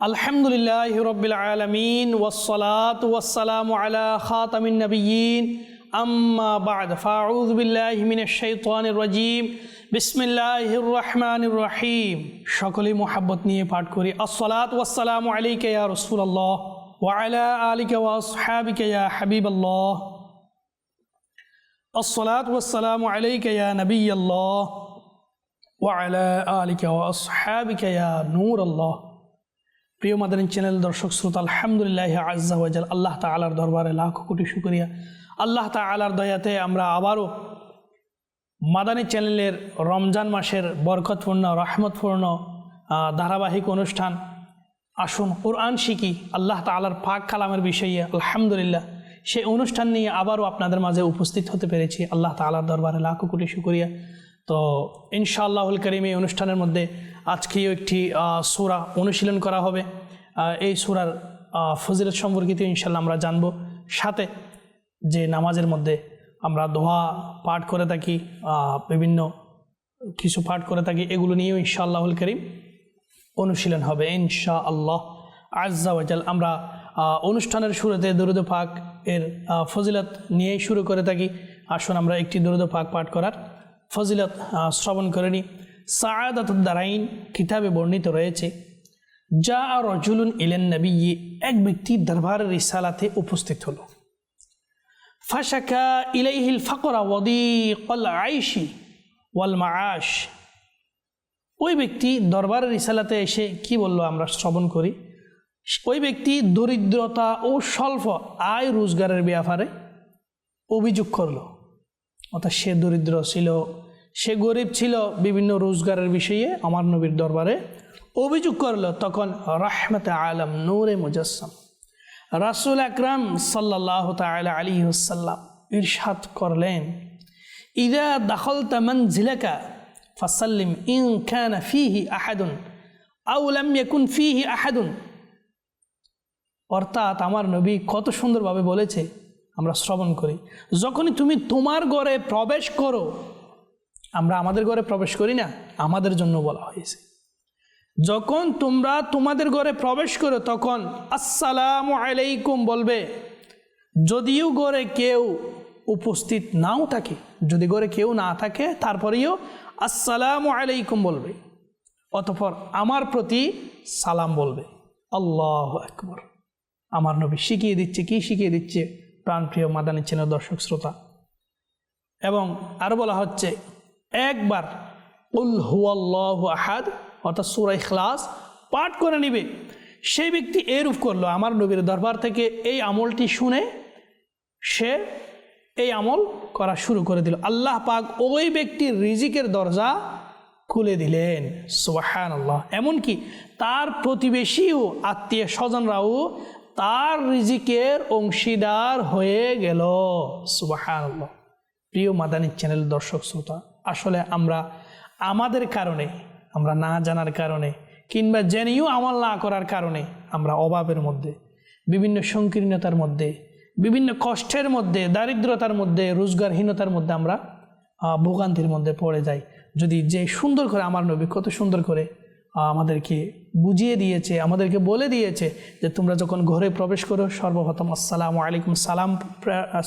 আলহামদুলিল্লাহ রবিল আলমিন ওসলাত ওসালাম আলা খাতামিন নবীন আম্মা বাদ ফাউজ বিল্লাহ মিনের শৈতানির রাজিম। বিসমিল্লাহ রহমান রাহিম। সকলে মোহাব্বত নিয়ে পাঠ করি। আসসালাত ওয়াসালাম আলিকা ইয়া রসুল্লাহ ওয়ালা আলিকা ওয়াসহাবিকা ইয়া হাবিবাল্লাহ। আসসালাত ওয়াসালাম আলাইকা ইয়া নবী আল্লাহ ওয়ালা আলিকা ওয়াসহাবিকা ইয়া নূর আল্লাহ প্রিয় মাদানী চ্যানেল দর্শক শ্রোতা, আলহামদুলিল্লাহ আজ্জাওয়াজাল আল্লাহ তা তালার দরবারে লাখ কোটি শুকরিয়া। আল্লাহ তালার দয়াতে আমরা আবারও মাদানী চ্যানেলের রমজান মাসের বরকতপূর্ণ, রহমতপূর্ণ ধারাবাহিক অনুষ্ঠান, আসুন কোরআন শিখি, আল্লাহ তালার পাক কালামের বিষয়ে, আলহামদুলিল্লাহ, সেই অনুষ্ঠান নিয়ে আবারও আপনাদের মাঝে উপস্থিত হতে পেরেছি। আল্লাহ তালার দরবারে লাখো কোটি শুকরিয়া। তো ইনশাআল্লাহুল করিম এই অনুষ্ঠানের মধ্যে আজকেও একটি সূরা অনুশীলন করা হবে। এই সুরার ফজিলত সম্পর্কিত ইনশাল্লাহ আমরা জানব। সাথে যে নামাজের মধ্যে আমরা দোয়া পাঠ করে থাকি বিভিন্ন কিছু পাঠ করে থাকি, এগুলো নিয়েও ইনশাআল্লাহুল করিম অনুশীলন হবে ইনশা আল্লাহ আজ্জাওয়াজাল আমরা অনুষ্ঠানের শুরুতে দরুদ পাক এর ফজিলত নিয়েই শুরু করে থাকি। আসুন আমরা একটি দরুদ পাক পাঠ করার ফজিলত শ্রবণ করে নিই সায়াদাতুদ্দারাইন কিতাবে বর্ণিত রয়েছে যা আর রজুলুন ইলেন নবী এক ব্যক্তি দরবারের রিসালাতে উপস্থিত হল। ফাশাকা ইলাইহিল ফাকরা ওয়াদিকল আইশি ওয়াল মাআশ ওই ব্যক্তি দরবারের রিসালাতে এসে কি বলল আমরা শ্রবণ করি? ওই ব্যক্তি দরিদ্রতা ও স্বল্প আয় রোজগারের ব্যাপারে অভিযোগ করল, অর্থাৎ সে দরিদ্র ছিল সে গরিব ছিল বিভিন্ন রোজগারের বিষয়ে আমার নবীর দরবারে। অভিযোগ করল, তখন রাহমত আলম নূরে মুজাসম রাসুল আকরাম সাল্লাহ তালা আলী সাল্লাম ইরশাদ করলেন, ইদা দখল তমন ঝিলেকা ফাসাল্লিম ইন খান ফিহি আহাদুন আউলাম ইয়াকুন ফিহি আহাদুন। অর্থাৎ আমার নবী কত সুন্দরভাবে বলেছে, আমরা শ্রবণ করি। যখনই তুমি তোমার ঘরে প্রবেশ করো আমরা আমাদের ঘরে প্রবেশ করি না, আমাদের জন্য বলা হয়েছে। যখন তোমরা তোমাদের ঘরে প্রবেশ করো, তখন আসসালামু আলাইকুম বলবে, যদিও ঘরে কেউ উপস্থিত নাও থাকে, যদি ঘরে কেউ না থাকে, তারপরেও আসসালামু আলাইকুম বলবে, অতপর আমার প্রতি সালাম বলবে। আল্লাহ আকবর। আমার নবী শিখিয়ে দিচ্ছে, কি শিখিয়ে দিচ্ছে? প্রাণপ্রিয় মাদানী চ্যানেল দর্শক শ্রোতা। এবং আরও বলা হচ্ছে একবার উল হুয়াল্লাহ আহাদ, অর্থাৎ সুরাই খ্লাস পাঠ করে নিবে। সেই ব্যক্তি এরূপ করল, আমার নবীর দরবার থেকে এই আমলটি শুনে সে এই আমল করা শুরু করে দিল। আল্লাহ পাক ওই ব্যক্তির রিজিকের দরজা খুলে দিলেন। সুবাহান আল্লাহ এমনকি তার প্রতিবেশীও, আত্মীয় স্বজনরাও তার রিজিকের অংশীদার হয়ে গেল। সুবাহান আল্লাহ প্রিয় মাদানী চ্যানেল দর্শক, শ্রোতা আসলে আমরা আমাদের কারণে, আমরা না জানার কারণে, কিংবা জেনেও আমল না করার কারণে আমরা অভাবের মধ্যে, বিভিন্ন সংকীর্ণতার মধ্যে, বিভিন্ন কষ্টের মধ্যে, দারিদ্রতার মধ্যে, রোজগারহীনতার মধ্যে আমরা ভোগান্তির মধ্যে পড়ে যাই। যদি যে সুন্দর করে, আমার নবী কত সুন্দর করে আমাদেরকে বুঝিয়ে দিয়েছে, আমাদেরকে বলে দিয়েছে যে তোমরা যখন ঘরে প্রবেশ করো, সর্বপ্রথম আসসালামু আলাইকুম, সালাম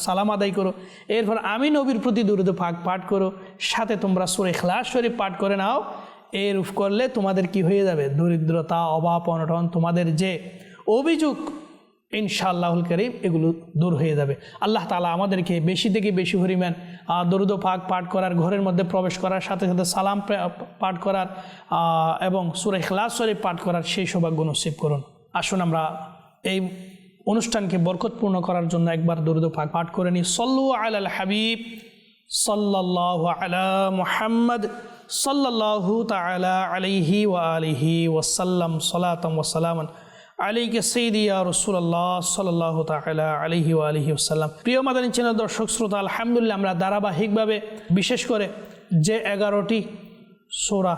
সালাম আদায় করো। এরপর আমি নবীর প্রতি দুরুদ ভাগ পাঠ করো, সাথে তোমরা সুরে খ্লাস শরীফ পাঠ করে নাও। এরূপ করলে তোমাদের কি হয়ে যাবে? দরিদ্রতা, অভাব, অনটন তোমাদের যে অভিযোগ ইনশাআল্লাহুল করিম এগুলো দূর হয়ে যাবে। আল্লাহ তালা আমাদেরকে বেশি থেকে বেশি পরিমাণ দরুদ পাক পাঠ করার, ঘরের মধ্যে প্রবেশ করার, সাথে সাথে সালাম পাঠ করার এবং সুরে খ্লাস শরীফ পাঠ করার সেই সৌভাগ্য নসিব করুন। আসুন আমরা এই অনুষ্ঠানকে বরকতপূর্ণ করার জন্য একবার দরুদ পাক পাঠ করে নিই। সল্লু আল হাবিব, সাল্লাল্লাহু আলা মুহাম্মদ, সাল্লাল্লাহু তাআলা আলাইহি ওয়া আলিহি ওয়াসাল্লাম সালাতাম ওয়া আলাইকে সৈদিয়া রসুল্লাহ সাল্লাহ তালা আলহি আলহি আসাল্লাম প্রিয় মাদানী চ্যানেল দর্শক শ্রোতা, আলহামদুলিল্লাহ আমরা ধারাবাহিকভাবে বিশেষ করে যে এগারোটি সোরা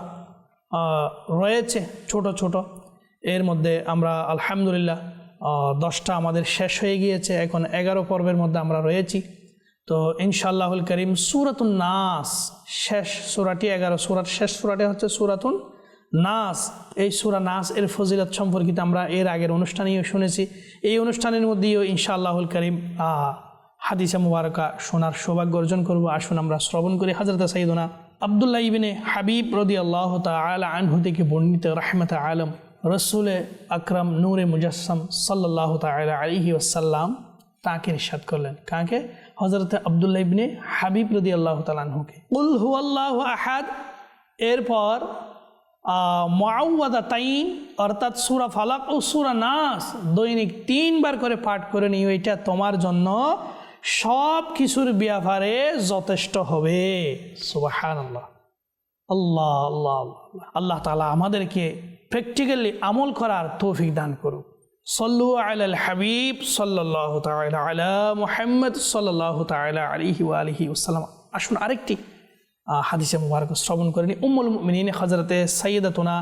রয়েছে ছোট ছোট, এর মধ্যে আমরা আলহামদুলিল্লাহ দশটা আমাদের শেষ হয়ে গিয়েছে। এখন এগারো পর্বের মধ্যে আমরা রয়েছি। তো ইনশাআল্লাহুল করিম সুরাতুন নাস, শেষ সুরাটি, এগারো সুরার শেষ সুরাটি হচ্ছে সুরাতুন নাস, এই সুরা নাস এর ফজিলত সম্পর্কিত আমরা এর আগের অনুষ্ঠানেও শুনেছি। এই অনুষ্ঠানের মধ্যেও ইনশাআল্লাহুল করিম হাদিসে মুবারকা শোনার সৌভাগ্য অর্জন করব। আসুন আমরা শ্রবণ করি হাজরত সাইদুনা আবদুল্লাহ ইবিনে হাবিব রদি আল্লাহ তালা আনহু থেকে বর্ণিত রাহমত আলম রসুল আকরম নূরে মুজাসম সাল্লাহ তালা আলহি ওসাল্লাম তাকে নিঃসাদ করলেন। কাকে? হজরত আবদুল্লাহ ইবিনে হাবিব রদি আল্লাহ তালাহুকে উল হু আল্লাহ আহাদ, এরপর মাউওয়াদা তাইন অর্থাৎ সুরা ফালাক ও সুরা নাস, দৈনিক তিনবার করে পাঠ করে নিও, এটা তোমার জন্য সব কিছুর ব্যাপারে যথেষ্ট হবে। সুবাহান আল্লাহ আল্লাহ আল্লাহ আল্লাহ। আল্লাহ তালা আমাদেরকে প্র্যাকটিক্যালি আমল করার তৌফিক দান করুক। সল্লু আল হাবিব সাল্লাহ তালা আলা মুহাম্মদ সাল্লাহ তালা আলিহি আলিহি ওসালাম আসুন আরেকটি হাদিসে মুবারক শ্রবণ করেনি উম্মুল মিনীন হজরতে সৈয়দতুনা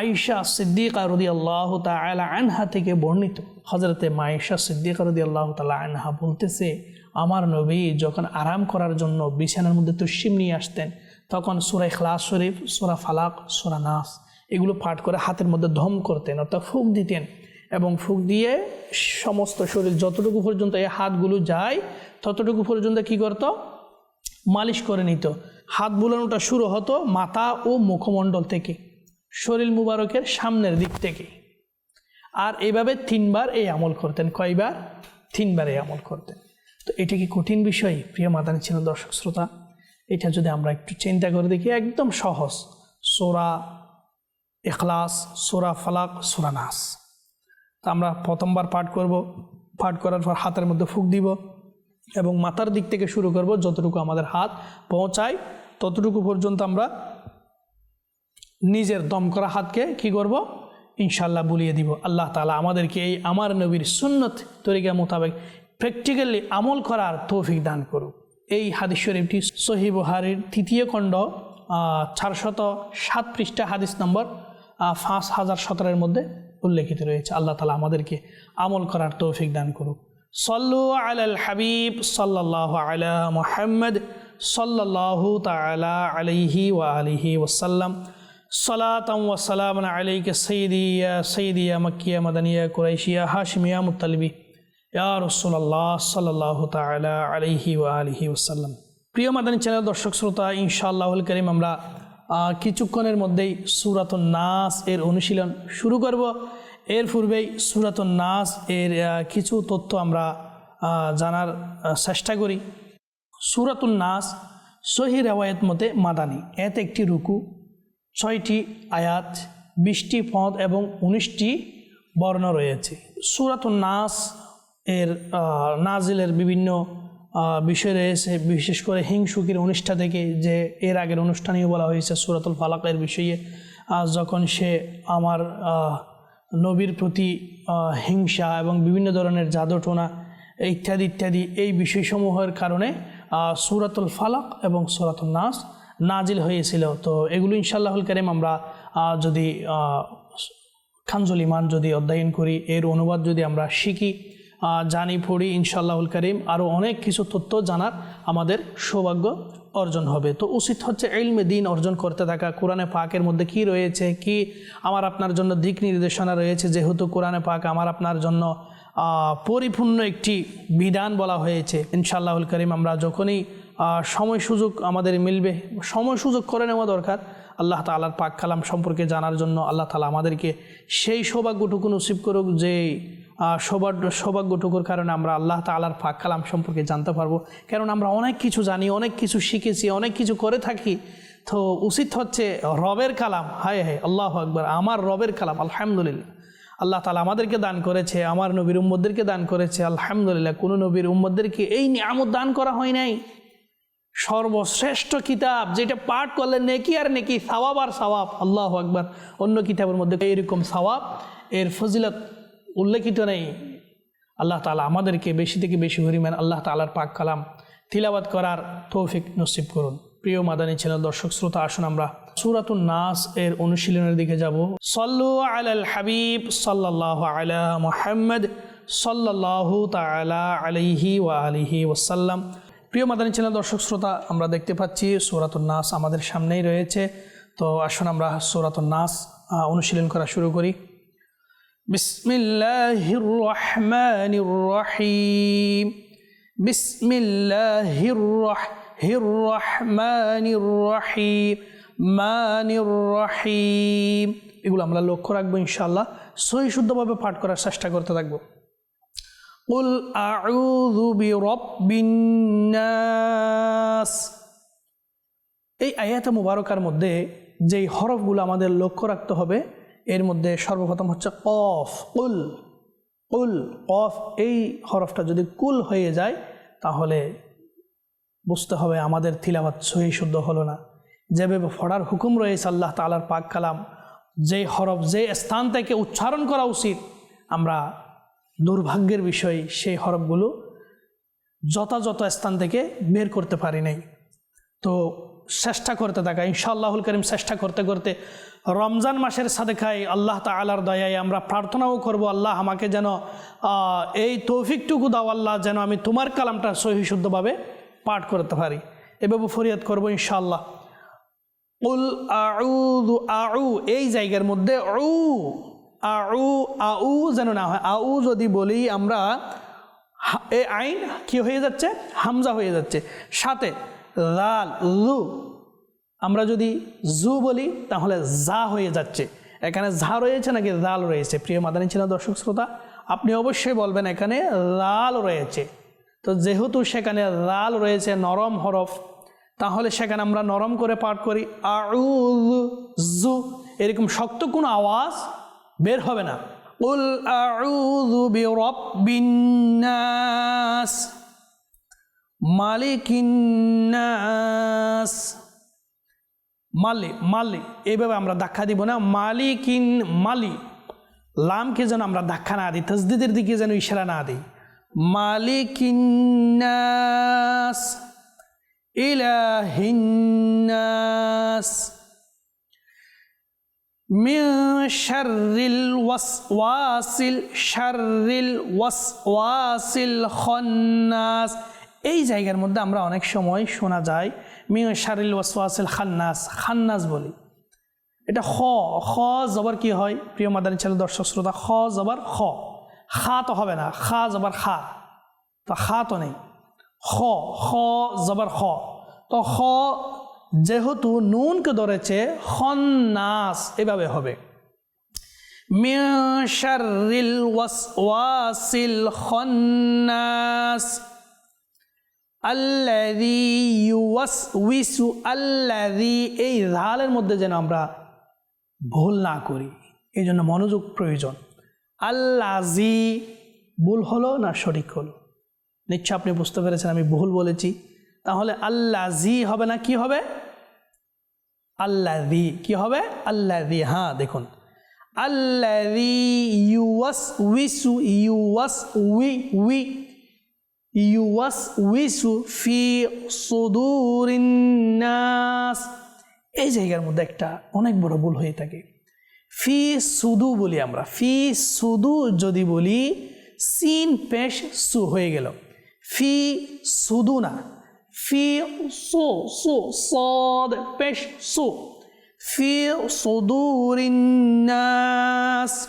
আয়েশা সিদ্দিকা রদি আল্লাহ তালা আনহা থেকে বর্ণিত। হজরতে মায়েশা সিদ্দিকা রদি আল্লাহ তালা আনহা বলতেছে, আমার নবী যখন আরাম করার জন্য বিছানার মধ্যে তুসিম নিয়ে আসতেন, তখন সুরা ইখলাস শরীফ, সুরা ফালাক, সুরা নাস এগুলো পাঠ করে হাতের মধ্যে ধম করতেন, অর্থাৎ ফুক দিতেন এবং ফুক দিয়ে সমস্ত শরীর যতটুকু পর্যন্ত এই হাতগুলো যায়, ততটুকু পর্যন্ত কি করত? মালিশ করে নিত। হাত বুলানোটা শুরু হতো মাথা ও মুখমণ্ডল থেকে, শরীর মুবারকের সামনের দিক থেকে। আর এভাবে তিনবার এই আমল করতেন, কয়বার? তিনবার এই আমল করতেন। তো এটা কি কঠিন বিষয়? প্রিয় মাদানি ছিল দর্শক শ্রোতা, এটা যদি আমরা একটু চিন্তা করে দেখি, একদম সহজ। সোরা এখলাস সোরা ফালাক, সোরা নাস। আমরা প্রথমবার পাঠ করব, পাঠ করার পর হাতের মধ্যে ফুক দিব। এবং মাথার দিক থেকে শুরু করব যতটুকু আমাদের হাত পৌঁছায়, ততটুকু পর্যন্ত আমরা নিজের দম করা হাতকে কি করব? ইনশাল্লাহ বুলিয়ে দিব। আল্লাহ তালা আমাদেরকে এই আমার নবীর সুন্নত তরিকা মোতাবেক প্র্যাকটিক্যালি আমল করার তৌফিক দান করুক। এই হাদিস শরীফটি সহি বুহারির তৃতীয় খণ্ড চারশত সাত পৃষ্ঠা হাদিস নম্বর পাঁচ হাজার সতেরোর মধ্যে উল্লেখিত রয়েছে। আল্লাহ তালা আমাদেরকে আমল করার তৌফিক দান করুক। সল্লু আলাল হাবিব সাল্লাহ আলা মুহাম্মদ সাল্লাল্লাহু তাআলা আলাইহি ওয়া আলিহি ওয়াসাল্লাম। সালাতাম ওয়া সালামান আলাইকা সাইয়্যিদি, ইয়া মাক্কিয়া মাদানিয়া কুরাইশিয়া হাশমিয়া মুত্তালিবি ইয়া রাসূলুল্লাহ সাল্লাল্লাহু তাআলা আলাইহি ওয়া আলিহি ওয়াসাল্লাম। প্রিয় মাদানী চ্যানেল, দর্শক, শ্রোতা, ইনশাআল্লাহুল করিম, আমরা কিছুক্ষণের মধ্যেই সুরাতুন নাস এর অনুশীলন শুরু করব। এর পূর্বেই সুরাতুন নাস এর কিছু তথ্য আমরা জানার চেষ্টা করি। সুরাতুন নাস সহি রেওয়ায়ত মতে মাদানি। এত একটি রুকু, ছয়টি আয়াত, বিশটি পদ এবং উনিশটি বর্ণ রয়েছে। সুরাতুন নাস এর নাজিলের বিভিন্ন বিষয় রয়েছে। বিশেষ করে হিংসুকির অনুষ্ঠা থেকে যে এর আগের অনুষ্ঠানেও বলা হয়েছে সুরাতুল ফালাকের বিষয়ে যখন সে আমার নবীর প্রতি হিংসা এবং বিভিন্ন ধরনের জাদুটোনা ইত্যাদি ইত্যাদি এই বিষয়সমূহের কারণে সুরাতুল ফালাক এবং সুরাতুল নাস নাজিল হয়েছিল। তো এগুলো ইনশাল্লাহুল করিম আমরা যদি আহ, খানজুল ইমান যদি অধ্যয়ন করি এর অনুবাদ যদি আমরা শিখি জানি পড়ি ইনশাল্লাহুল করিম আরও অনেক কিছু তথ্য জানার আমাদের সৌভাগ্য অর্জন হবে। তো উচিত হচ্ছে এলমে দিন অর্জন করতে থাকা। কোরআনে পাকের মধ্যে কি রয়েছে? কি আমার আপনার জন্য দিক নির্দেশনা রয়েছে? যেহেতু কোরআনে পাক আমার আপনার জন্য পরিপূর্ণ একটি বিধান বলা হয়েছে। ইনশাআল্লাহুল করিম আমরা যখনই সময় সুযোগ আমাদের মিলবে, সময় সুযোগ করে নেওয়া দরকার। আল্লাহ তালার পাক কালাম সম্পর্কে জানার জন্য আল্লাহ তালা আমাদেরকে সেই সৌভাগ্যটুকু নসিব করুক যে সৌভাগ্য, সৌভাগ্যটুকুর কারণে আমরা আল্লাহ তালার পাক কালাম সম্পর্কে জানতে পারব। কারণ আমরা অনেক কিছু জানি, অনেক কিছু শিখেছি, অনেক কিছু করে থাকি। তো উচিত হচ্ছে রবের কালাম, হায় হায়, আল্লাহ আকবর, আমার রবের কালাম, আলহামদুলিল্লাহ। আল্লাহ তালা আমাদেরকে দান করেছে, আমার নবীর উম্মদদেরকে দান করেছে, আলহামদুলিল্লাহ, কোনো নবীর উম্মদদেরকে এই নিয়ামত দান করা হয় নাই। সর্বশ্রেষ্ঠ কিতাব, যেটা পাঠ করলে নেকি আর নেকি, সাওয়াব আর সাওয়াব, আল্লাহ আকবার। অন্য কিতাবের মধ্যে এইরকম সাওয়াব, এর ফজিলত উল্লেখিত নেই। আল্লাহ তালা আমাদেরকে বেশি থেকে বেশি পরিমাণ আল্লাহ তালার পাক কালাম তিলাবাত করার তৌফিক নসিব করুন। প্রিয় মাদানী চ্যানেল, দর্শক শ্রোতা, আসুন আমরা সুরাতুন নাস এর অনুশীলনের দিকে যাব। সল্লু আলাল হাবিব সাল্লাহ আলা মুহাম্মদ সাল্লাল্লাহু তাআলা আলাইহি ওয়া আলিহি ওয়াসাল্লাম। প্রিয় মাদানী চ্যানেল, দর্শক শ্রোতা, আমরা দেখতে পাচ্ছি সুরাতুন নাস আমাদের সামনেই রয়েছে। তো আসুন আমরা সৌরাত নাস অনুশীলন করা শুরু করি। বিসমিল্লাহির রহমানির রহিম বিসমিল্লাহির রহির রহমানির রহিম মানির রহিম এগুলো আমরা লক্ষ্য রাখবো ইনশাআল্লাহ সহি শুদ্ধভাবে পাঠ করার চেষ্টা করতে থাকবো قل أعوذ برب الناس এই আয়াতে মুবারকার মধ্যে যেই হরফগুলো আমাদের লক্ষ্য রাখতে হবে এর মধ্যে সর্বপ্রথম হচ্ছে কফ, কুল। কুল, কফ এই হরফটা যদি কুল হয়ে যায়, তাহলে বুঝতে হবে আমাদের তিলাবাত সহি শুদ্ধ হলো না। যেভাবে ফড়ার হুকুম রয়েছে আল্লাহ তালার পাক কালাম যেই হরফ যে স্থান থেকে উচ্চারণ করা উচিত, আমরা দুর্ভাগ্যের বিষয় সেই হরফগুলো যথাযথ স্থান থেকে বের করতে পারি নাই। তো চেষ্টা করতে থাকা, ইনশাআল্লাহুল করিম চেষ্টা করতে করতে রমজান মাসের সাদেখায় আল্লাহ তালার দয়ায় আমরা প্রার্থনাও করব, আল্লাহ আমাকে যেন এই তৌফিকটুকু দাও, আল্লাহ যেন আমি তোমার কালামটা সহি শুদ্ধভাবে পাঠ করতে পারি। এভাবে ফরিয়াদ করব ইনশাআল্লাহ। উল আউ আউ, এই জায়গার মধ্যে উ, আউ আউ যেন না হয়, আউ যদি বলি আমরা এ আইন কি হয়ে যাচ্ছে? হামজা হয়ে যাচ্ছে। সাথে লাল, লু। আমরা যদি জু বলি, তাহলে জা হয়ে যাচ্ছে। এখানে ঝা রয়েছে নাকি লাল রয়েছে? প্রিয় মাদানী ছিল দর্শক শ্রোতা, আপনি অবশ্যই বলবেন এখানে লাল রয়েছে। তো যেহেতু সেখানে লাল রয়েছে নরম হরফ, তাহলে সেখানে আমরা নরম করে পাঠ করি আউল জু এরকম শক্ত কোনো আওয়াজ বের হবে না। উল আউযু বিরাব্বিন মালিকিন নাস মালি মালি এইভাবে আমরা ধাক্কা দিব না মালিকিন মালি লামকে যেন আমরা ধাক্কা না দিই তসদিদের দিকে যেন ইশারা না দিই মালিকিন নাস ইলাহিন্নাস من شر الوسواس شر الوسواس الخناس এই জায়গার মধ্যে আমরা অনেক সময় শোনা যায় মিউ শারিল ওয়াসওয়াসেল খান্নাস খান্নাস বলি। এটা খ খ জবার কি হয়? প্রিয় মাদানী ছেলে দর্শক শ্রোতা, খ জবার খ। খা তো হবে না, খা জবার খা। তো খা তো নেই। খ খ জবার খ। তো খ যেহেতু নুনকে ধরেছে, খন্নাস, এভাবে হবে। মিয়াশারিল ওয়াসওয়াসিল খন্নাস। আল্লাদি ইউয়াস উইসু আল্লাদি এই রালের মধ্যে যেন আমরা ভুল না করি। এই জন্য মনোযোগ প্রয়োজন। আল্লাজি ভুল হলো না সঠিক হলো? নিশ্চয় আপনি বুঝতে পেরেছেন আমি ভুল বলেছি। তাহলে আল্লাজি হবে না কি হবে? আল্লাদি কি হবে? আল্লাদি হ্যাঁ দেখুন। আল্লাদি ইউয়াস উইসু ইউয়াস উই উই ইউয়াসউইসু ফি সুদুরিন এই জায়গার মধ্যে একটা অনেক বড় ভুল হয়ে থাকে। ফি সুদু বলি আমরা। ফি সুদু যদি বলি, সিন পেশ সু হয়ে গেল। ফি সুদু না। ফি সু সু, সদ পেশ সু। ফি সুদুরিন নাস।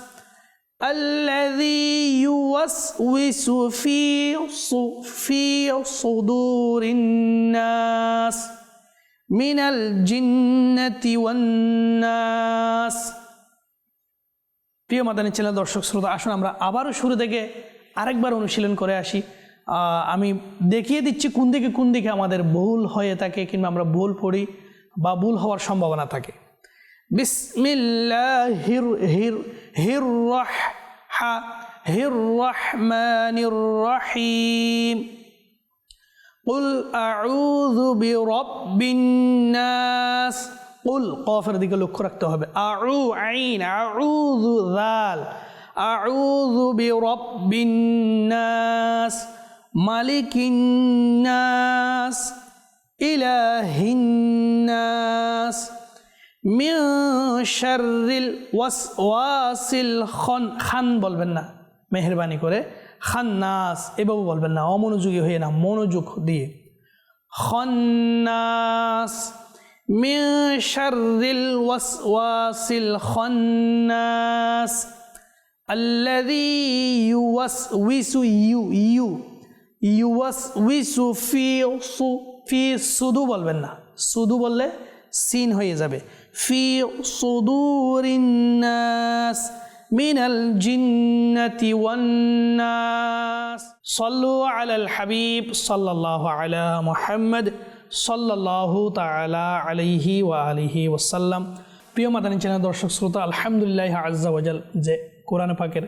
الذي يوسوس في صو في صدور الناس من الجنة والناس প্রিয় মাদানী চ্যানেল দর্শক শ্রোতা আসুন আমরা আবারও শুরু থেকে আরেকবার অনুশীলন করে আসি আহ, আমি দেখিয়ে দিচ্ছি কোন দিকে কোন দিকে আমাদের ভুল হয়ে থাকে কিংবা আমরা ভুল পড়ি বা ভুল হওয়ার সম্ভাবনা থাকে বিসমিল্লাহির হির হির রহ হা হির রহমানির রহিম قل أعوذ برب الناس قل قافر দিকে লক্ষ্য রাখতে হবে আউ আইন আউযু যাল আউযু বিরাব্বিন নাস মালিকিন নাস ইলাহিন নাস মিউ শারিল ওয়াস ওয়াসিল খন, খান বলবেন না। মেহরবানি করে খান্নাস এভাবে বলবেন না, অমনোযোগী হয়ে না, মনোযোগ দিয়ে। খন্নাস, মিউ শারিল ওয়াস ওয়াসিল খন্নাস আল্লাদি ইউয়াস উইসু ইউ ইউ ইউ ইউয়াস উইসু ফি সু, ফি সুদু বলবেন না। সুদু বললে সিন হয়ে যাবে। ফি সুদুরিন নাস من الجنة والناس صلوا على الحبيب صلى الله على محمد صلى الله تعالى عليه وآله وسلم প্রিয় মাদানী চ্যানেল দর্শক শ্রোতা আলহামদুলিল্লাহ আজ্জা ওয়াজাল যে কোরআন পাকের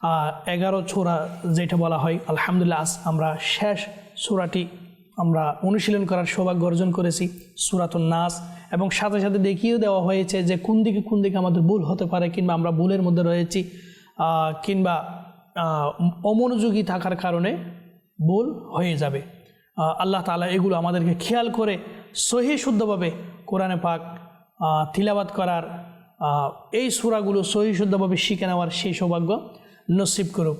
আহ, এগারো ছোরা যেটা বলা হয় আলহামদুলিল্লাহ আজ আমরা শেষ সূরাটি আমরা অনুশীলন করার সৌভাগ্য অর্জন করেছি সুরাতুন নাস এবং সাথে সাথে দেখিয়েও দেওয়া হয়েছে যে কোন দিকে কোন দিকে আমাদের ভুল হতে পারে কিংবা আমরা ভুলের মধ্যে রয়েছি কিংবা অমনোযোগী থাকার কারণে ভুল হয়ে যাবে। আল্লাহ তাআলা এগুলো আমাদেরকে খেয়াল করে সহি শুদ্ধভাবে কোরআনে পাক তিলাবাত করার এই সুরাগুলো সহি শুদ্ধভাবে শিখে নেওয়ার সেই সৌভাগ্য নসিব করুক।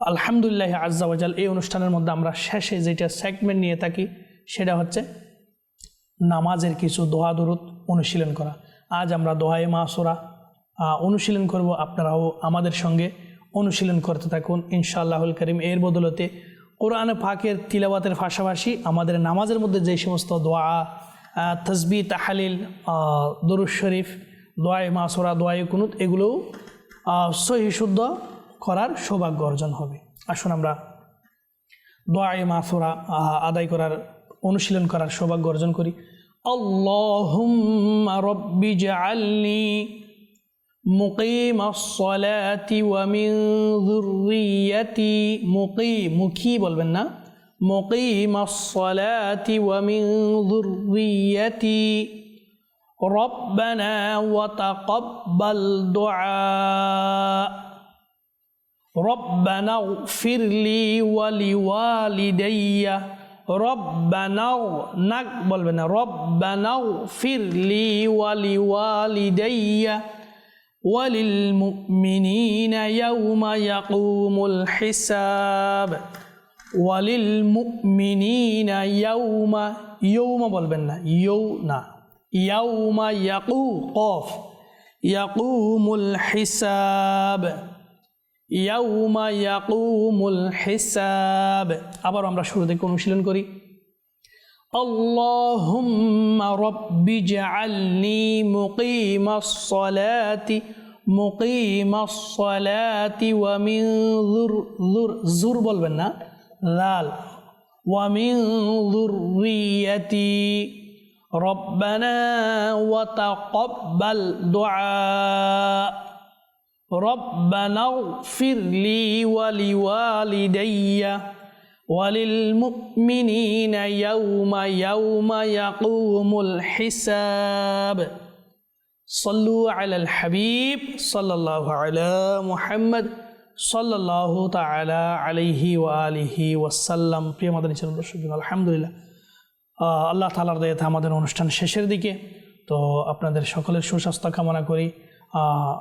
আলহামদুলিল্লাহ আজ্জাওয়াজাল এই অনুষ্ঠানের মধ্যে আমরা শেষে যেটা সেগমেন্ট নিয়ে থাকি, সেটা হচ্ছে নামাজের কিছু দোয়া দরুদ অনুশীলন করা। আজ আমরা দোহায়ে মাসোরা অনুশীলন করব। আপনারাও আমাদের সঙ্গে অনুশীলন করতে থাকুন। ইনশাআল্লাহুল করিম। এর বদলতে কোরআন পাকের তিলাবাতের পাশাপাশি আমাদের নামাজের মধ্যে যে সমস্ত দোয়া তসবি তাহালিল দরুদ শরীফ, দোয়ায়ে মাসোরা, দোয়ায়ে কুনুত, এগুলোও সহি শুদ্ধ করার সৌভাগ্য অর্জন হবে। আসুন আমরা দোয়ায়ে মাসোরা আদায় করার অনুশীলন করার সৌভাগ্য অর্জন করি আল্লাহুম্মা রব্বি জাআলনি মুকিম الصلاة ومن ذريتي মুকিম মুখী বলবেন না মুকিম الصلاة ومن ذريتي ربنا وتقبل دعاء ربنا اغفر لي ولوالدي ربنا نقبل بنا. ربنا اغفر لي ولوالدي وللمؤمنين يوم يقوم الحساب وللمؤمنين يوم يوم بلبنا يونا يوم يقوم قاف. يقوم الحساب. يوم يقوم الحساب আবার আমরা শুরু থেকে অনুশীলন করি اللهم رب اجعلني مقيم الصلاة مقيم الصلاة ومن ذر ذر زر বলবেন না লাল ومن ذريتي ربنا وتقبل دعاء ربنا اغفر لي ولوالدي وللمؤمنين يوم يوم يقوم الحساب صلوا على الحبيب صلى الله على محمد صلى الله تعالى عليه وآله وسلم প্রিয় মাদানী চ্যানেল দর্শক আলহামদুলিল্লাহ আহ, আল্লাহ তালার দয়াতে আমাদের অনুষ্ঠান শেষের দিকে তো আপনাদের সকলের সুস্বাস্থ্য কামনা করি আহ,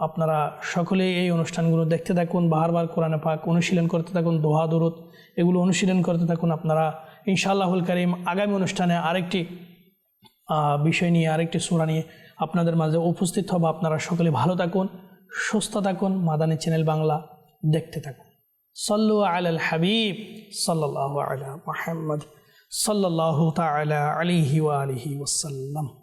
আপনারা সকলেই এই অনুষ্ঠানগুলো দেখতে থাকুন, বারবার কোরআনে পাক অনুশীলন করতে থাকুন, দোহা, দরুদ, এগুলো অনুশীলন করতে থাকুন আপনারা। ইনশাআল্লাহুল করিম আগামী অনুষ্ঠানে আরেকটি বিষয় নিয়ে, আরেকটি সুরা নিয়ে আপনাদের মাঝে উপস্থিত হব। আপনারা সকলে ভালো থাকুন, সুস্থ থাকুন, মাদানী চ্যানেল বাংলা দেখতে থাকুন। সল্লু আল হাবিব সাল্লাহ আলা মোহাম্মদ সাল্লাহ তালা আলিহি আলিহি ওসাল্লাম